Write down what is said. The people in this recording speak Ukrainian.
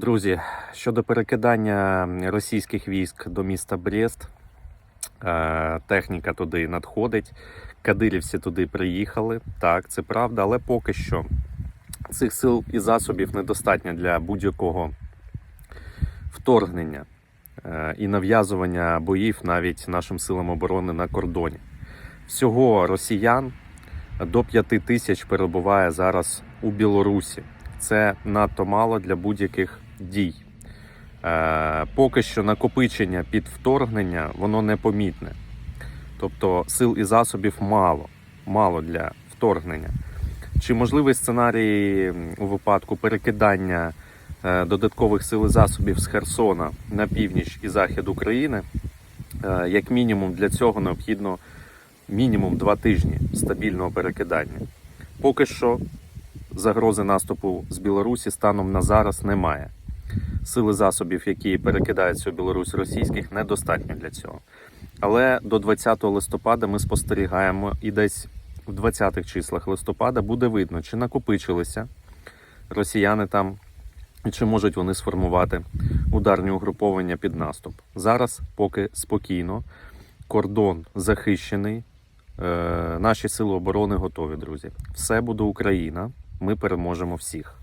Друзі, щодо перекидання російських військ до міста Брест, е, техніка туди надходить. Кадирівці туди приїхали. Так, це правда, але поки що цих сил і засобів недостатньо для будь-якого вторгнення е, і нав'язування боїв навіть нашим силам оборони на кордоні. Всього росіян до 5 тисяч перебуває зараз у Білорусі. Це надто мало для будь-яких дій. Е, поки що накопичення під вторгнення воно непомітне. Тобто сил і засобів мало, мало для вторгнення. Чи можливий сценарій у випадку перекидання е, додаткових сил і засобів з Херсона на північ і захід України? Е, як мінімум для цього необхідно мінімум два тижні стабільного перекидання. Поки що загрози наступу з Білорусі станом на зараз немає. Сили засобів, які перекидаються у Білорусь російських, недостатньо для цього. Але до 20 листопада ми спостерігаємо, і десь в 20-х числах листопада буде видно, чи накопичилися росіяни там, і чи можуть вони сформувати ударні угруповання під наступ. Зараз поки спокійно, кордон захищений. Е, Наші сили оборони готові, друзі. Все буде Україна. Ми переможемо всіх.